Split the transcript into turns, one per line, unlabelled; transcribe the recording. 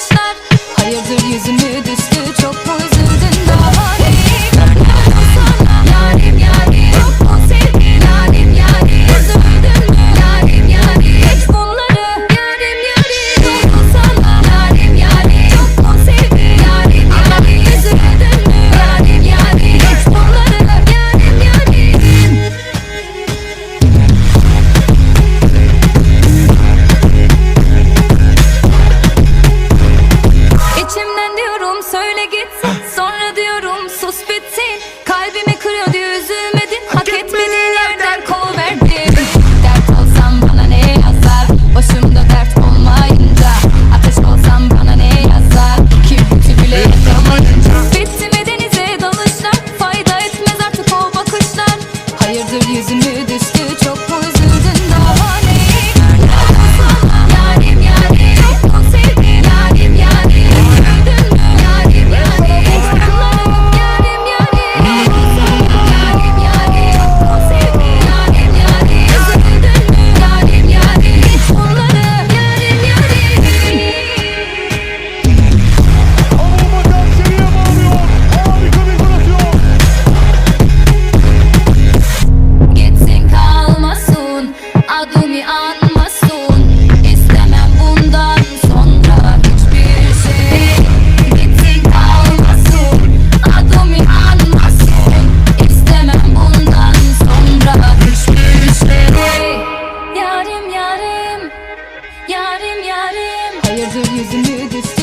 bakışlar Hayırdır yüzümü düz adımı anmasın. İstemem bundan sonra hiçbir şey. Adımı anmasın. İstemem bundan sonra hiçbir şey. Yarim yarim Yarim yarim. Hayırdır yüzümü düştü